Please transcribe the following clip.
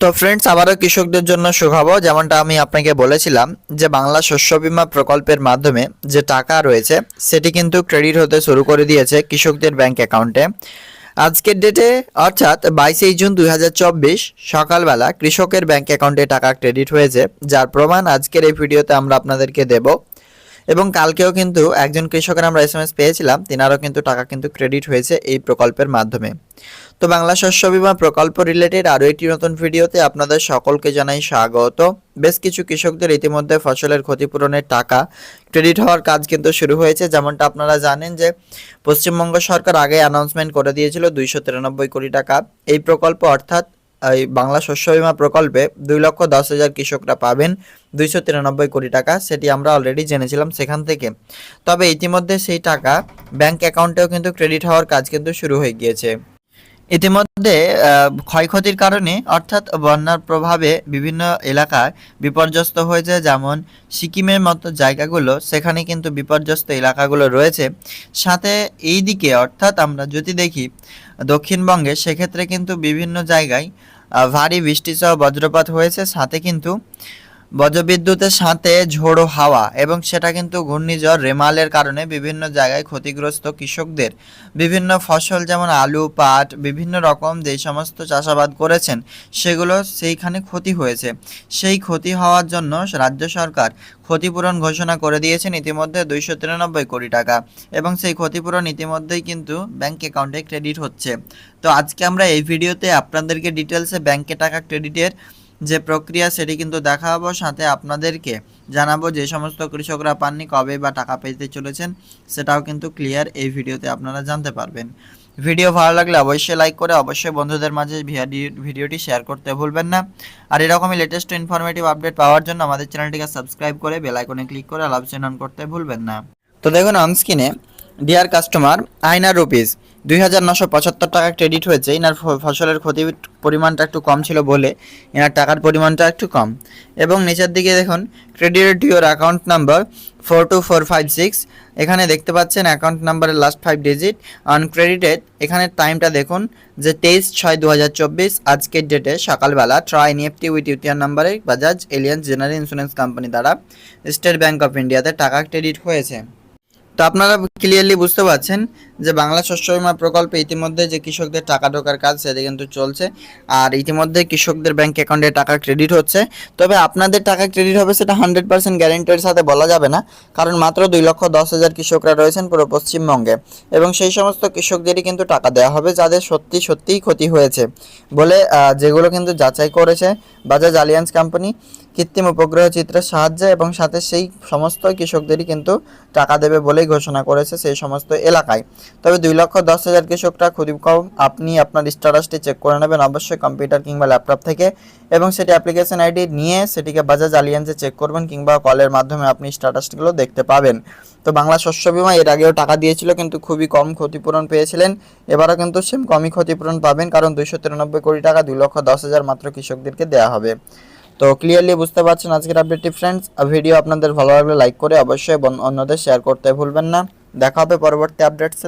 তো ফ্রেন্ডস আবারও কৃষকদের জন্য সুখবর, যেমনটা আমি আপনাকে বলেছিলাম যে বাংলা শস্য বীমা প্রকল্পের মাধ্যমে যে টাকা রয়েছে, সেটি কিন্তু ক্রেডিট হতে শুরু করে দিয়েছে কৃষকদের ব্যাংক অ্যাকাউন্টে আজকের ডেটে অর্থাৎ বাইশেই জুন দুই হাজার চব্বিশ, সকালবেলা কৃষকের ব্যাংক অ্যাকাউন্টে টাকা ক্রেডিট হয়েছে, যার প্রমাণ আজকের এই ভিডিওতে আমরা আপনাদেরকে দেব। এবং কালকেও কিন্তু একজন কৃষকের আমরা এস এস পেয়েছিলাম, তিনারও কিন্তু টাকা কিন্তু ক্রেডিট হয়েছে এই প্রকল্পের মাধ্যমে। তো বাংলা শস্য বীমা প্রকল্প রিলেটেড আরও একটি নতুন ভিডিওতে আপনাদের সকলকে জানাই স্বাগত। বেশ কিছু কৃষকদের ইতিমধ্যে ফসলের ক্ষতিপূরণের টাকা ক্রেডিট হওয়ার কাজ কিন্তু শুরু হয়েছে। যেমনটা আপনারা জানেন যে, পশ্চিমবঙ্গ সরকার আগে অ্যানাউন্সমেন্ট করে দিয়েছিল দুইশো তিরানব্বই কোটি টাকা। এই প্রকল্প অর্থাৎ, এই বাংলা শস্য বীমা প্রকল্পে দুই লক্ষ দশ হাজার কৃষকরা পাবেন দুইশো তিরানব্বই কোটি টাকা, সেটি আমরা অলরেডি জেনেছিলাম সেখান থেকে। তবে ইতিমধ্যে সেই টাকা ব্যাংক অ্যাকাউন্টেও কিন্তু ক্রেডিট হওয়ার কাজ কিন্তু শুরু হয়ে গিয়েছে। ইতিমধ্যে ক্ষয়ক্ষতির কারণে, অর্থাৎ বন্যার প্রভাবে বিভিন্ন এলাকায় বিপর্যস্ত হয়েছে, যেমন সিকিমের মতো জায়গাগুলো, সেখানে কিন্তু বিপর্যস্ত এলাকাগুলো রয়েছে। সাথে এই দিকে, অর্থাৎ আমরা যদি দেখি, দক্ষিণবঙ্গে সেক্ষেত্রে কিন্তু বিভিন্ন জায়গায় ভারী বৃষ্টি সহ বজ্রপাত হয়েছে। সাথে কিন্তু বজ্রবিদ্যুতের সাথে ঝোড়ো হাওয়া এবং সেটা কিন্তু ঘূর্ণিঝড় রেমালের কারণে বিভিন্ন জায়গায় ক্ষতিগ্রস্ত কৃষকদের। বিভিন্ন ফসল যেমন আলু, পাট, বিভিন্ন রকম যে সমস্ত চাষাবাদ করেছেন, সেগুলো সেইখানে ক্ষতি হয়েছে। সেই ক্ষতি হওয়ার জন্য রাজ্য সরকার ক্ষতিপূরণ ঘোষণা করে দিয়েছেন ইতিমধ্যে দুইশো তিরানব্বই কোটি টাকা এবং সেই ক্ষতিপূরণ ইতিমধ্যেই কিন্তু ব্যাংক অ্যাকাউন্টে ক্রেডিট হচ্ছে। তো আজকে আমরা এই ভিডিওতে আপনাদেরকে ডিটেলসে ব্যাংকে টাকা ক্রেডিটের যে প্রক্রিয়া সেটি কিন্তু দেখাবো, সাথে আপনাদেরকে জানাব যে সমস্ত কৃষকরা পাননি, কবে বা টাকা পেতে চলেছেন, সেটাও কিন্তু ক্লিয়ার এই ভিডিওতে আপনারা জানতে পারবেন। ভিডিও ভালো লাগলে অবশ্যই লাইক করে, অবশ্যই বন্ধুদের মাঝে ভিডি- ভিডিওটি শেয়ার করতে ভুলবেন না। আর এরকমই লেটেস্ট ইনফরমেটিভ আপডেট পাওয়ার জন্য আমাদের চ্যানেলটিকে সাবস্ক্রাইব করে বেল আইকনে ক্লিক করে লাভ অন করতে ভুলবেন না। তো দেখুন অনস্ক্রিনে ডিয়ার কাস্টমার আইনার রুপিস দুই হাজার নশো পঁচাত্তর টাকা ক্রেডিট হয়েছে। এনার ফসলের ক্ষতির পরিমাণটা একটু কম ছিল বলে এনার টাকার পরিমাণটা একটু কম। এবং নিচের দিকে দেখুন credit your account number four two four five six এখানে দেখতে পাচ্ছেন অ্যাকাউন্ট নাম্বারের লাস্ট ফাইভ ডিজিট আনক্রেডিটেড এখানে টাইমটা দেখুন, যে তেইশ ছয় দু হাজার চব্বিশ, আজকের ডেটে সকালবেলা। ট্রাই এনএফটি উইথ ইউটিআর নাম্বারে Bajaj Allianz general insurance company দ্বারা। স্টেট ব্যাঙ্ক অফ ইন্ডিয়াতে টাকা ক্রেডিট হয়েছে। তো আপনারা ক্লিয়ারলি বুঝতে পারছেন যে বাংলা শস্য বীমা প্রকল্পে ইতিমধ্যে যে কৃষকদের টাকা ঢোকার কাজ সেটা কিন্তু চলছে। আর ইতিমধ্যে কৃষকদের ব্যাংক অ্যাকাউন্টে টাকা ক্রেডিট হচ্ছে। তবে আপনাদের টাকা ক্রেডিট হবে সেটা হান্ড্রেড পার্সেন্ট গ্যারেন্টির সাথে বলা যাবে না। কারণ মাত্র দুই লক্ষ দশ হাজার কৃষকরা রয়েছেন পুরো পশ্চিমবঙ্গে। এবং সেই সমস্ত কৃষকদেরই কিন্তু টাকা দেওয়া হবে যাদের সত্যি সত্যিই ক্ষতি হয়েছে বলে যেগুলো কিন্তু যাচাই করেছে বাজাজ আলিয়ান্স কোম্পানি কৃত্রিম উপগ্রহ চিত্রের সাহায্যে এবং সাথে সেই সমস্ত কৃষকদেরই কিন্তু টাকা দেবে বলেই ঘোষণা করেছে সেই সমস্ত এলাকায়। তবে দুই লক্ষ দশ হাজার কৃষকরা খুবই কম, আপনি আপনার স্ট্যাটাসটি চেক করে নেবেন অবশ্যই কম্পিউটার কিংবা ল্যাপটপ থেকে এবং সেটি অ্যাপ্লিকেশন আইডি নিয়ে সেটিকে বাজাজ আলিয়ান্সে চেক করবেন কিংবা কলের মাধ্যমে আপনি স্ট্যাটাসগুলো দেখতে পাবেন। তো বাংলা শস্য বীমা এর আগেও টাকা দিয়েছিল কিন্তু খুবই কম ক্ষতিপূরণ পেয়েছিলেন। এবারও কিন্তু সেম কমই ক্ষতিপূরণ পাবেন কারণ দুইশো তিরানব্বই কোটি টাকা, দুই লক্ষ দশ হাজার মাত্র কৃষকদেরকে দেওয়া হবে। তো ক্লিয়ারলি বুঝতে পারছেন আজকের আপডেটটি ফ্রেন্ডস ভিডিও আপনাদের ভালো লাগলে লাইক করে অবশ্যই অন্যদের শেয়ার করতে ভুলবেন না। দেখা হবে পরবর্তী আপডেটসে